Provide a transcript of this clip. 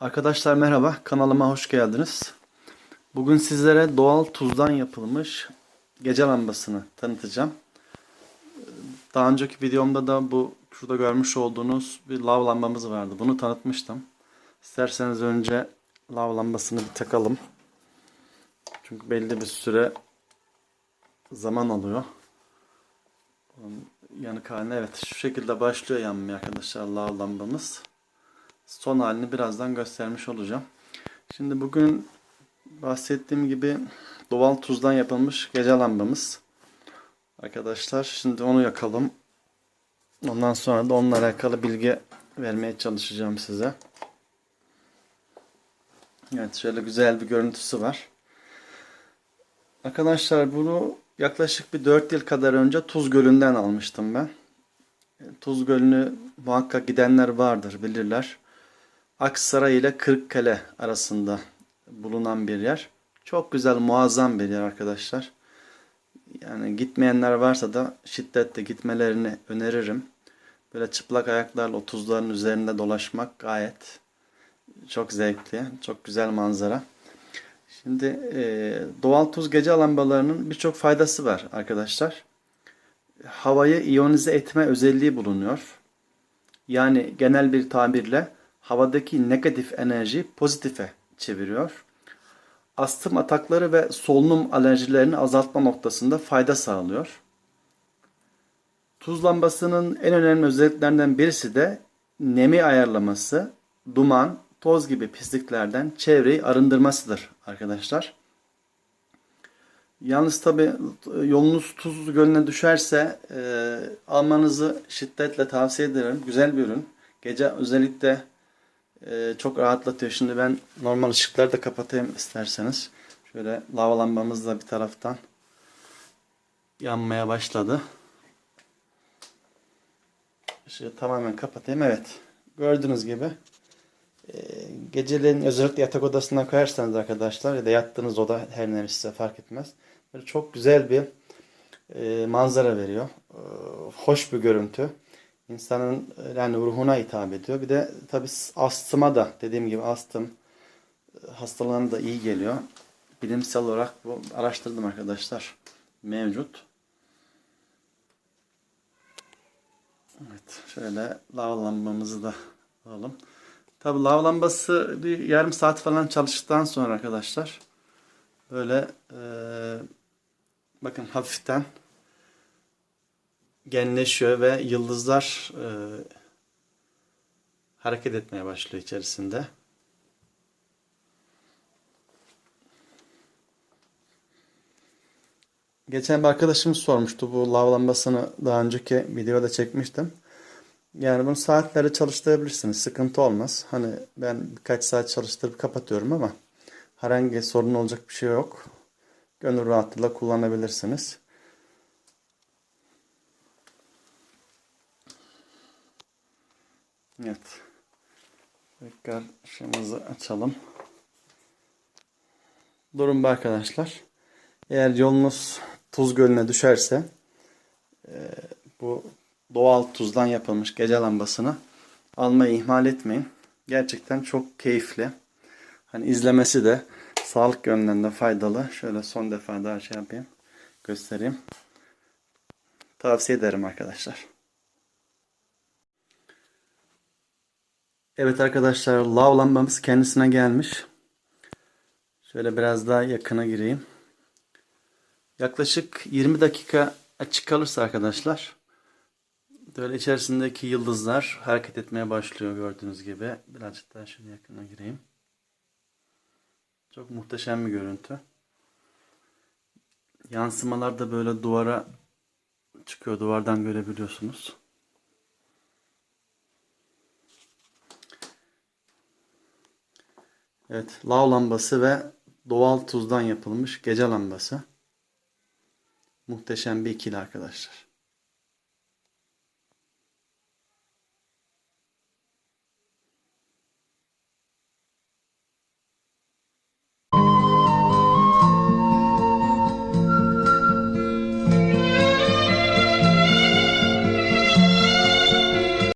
Arkadaşlar merhaba, kanalıma hoş geldiniz. Bugün sizlere doğal tuzdan yapılmış gece lambasını tanıtacağım. Daha önceki videomda da bu şurada görmüş olduğunuz bir lav lambamız vardı. Bunu tanıtmıştım. İsterseniz önce lav lambasını bir takalım. Çünkü belli bir süre zaman alıyor. Yanık haline evet şu şekilde başlıyor yanmaya arkadaşlar lav lambamız son halini birazdan göstermiş olacağım. Şimdi bugün bahsettiğim gibi doğal tuzdan yapılmış gece lambamız. Arkadaşlar şimdi onu yakalım. Ondan sonra da onunla alakalı bilgi vermeye çalışacağım size. Evet şöyle güzel bir görüntüsü var. Arkadaşlar bunu yaklaşık bir 4 yıl kadar önce Tuz Gölü'nden almıştım ben. Tuz Gölü'nü muhakkak gidenler vardır bilirler. Aksaray ile Kırıkkale arasında bulunan bir yer. Çok güzel, muazzam bir yer arkadaşlar. Yani gitmeyenler varsa da şiddetle gitmelerini öneririm. Böyle çıplak ayaklarla o tuzların üzerinde dolaşmak gayet çok zevkli, çok güzel manzara. Şimdi e, doğal tuz gece lambalarının birçok faydası var arkadaşlar. Havayı iyonize etme özelliği bulunuyor. Yani genel bir tabirle havadaki negatif enerji pozitife çeviriyor. Astım atakları ve solunum alerjilerini azaltma noktasında fayda sağlıyor. Tuz lambasının en önemli özelliklerinden birisi de nemi ayarlaması, duman, toz gibi pisliklerden çevreyi arındırmasıdır arkadaşlar. Yalnız tabi yolunuz tuz gölüne düşerse e, almanızı şiddetle tavsiye ederim. Güzel bir ürün. Gece özellikle e, çok rahatlatıyor. Şimdi ben normal ışıkları da kapatayım isterseniz. Şöyle lava lambamız da bir taraftan yanmaya başladı. Işığı tamamen kapatayım. Evet. Gördüğünüz gibi e, özellikle yatak odasına koyarsanız arkadaşlar ya da yattığınız oda her neresi fark etmez. Böyle çok güzel bir e, manzara veriyor. E, hoş bir görüntü. İnsanın yani ruhuna hitap ediyor. Bir de tabi astıma da dediğim gibi astım hastalarına da iyi geliyor. Bilimsel olarak bu araştırdım arkadaşlar. Mevcut. Evet, şöyle lav lambamızı da alalım. Tabi lav lambası bir yarım saat falan çalıştıktan sonra arkadaşlar böyle e, bakın hafiften genleşiyor ve yıldızlar e, hareket etmeye başlıyor içerisinde. Geçen bir arkadaşımız sormuştu bu lav lambasını daha önceki videoda çekmiştim. Yani bunu saatleri çalıştırabilirsiniz. Sıkıntı olmaz. Hani ben birkaç saat çalıştırıp kapatıyorum ama herhangi sorun olacak bir şey yok. Gönül rahatlığıyla kullanabilirsiniz. Evet. Tekrar ışığımızı açalım. Durun be arkadaşlar. Eğer yolunuz Tuz Gölü'ne düşerse e, bu doğal tuzdan yapılmış gece lambasını almayı ihmal etmeyin. Gerçekten çok keyifli. Hani izlemesi de sağlık yönünden de faydalı. Şöyle son defa daha şey yapayım. Göstereyim. Tavsiye ederim arkadaşlar. Evet arkadaşlar lav lambamız kendisine gelmiş. Şöyle biraz daha yakına gireyim. Yaklaşık 20 dakika açık kalırsa arkadaşlar böyle içerisindeki yıldızlar hareket etmeye başlıyor gördüğünüz gibi. Birazcık daha şöyle yakına gireyim. Çok muhteşem bir görüntü. Yansımalar da böyle duvara çıkıyor. Duvardan görebiliyorsunuz. Evet, lav lambası ve doğal tuzdan yapılmış gece lambası. Muhteşem bir ikili arkadaşlar.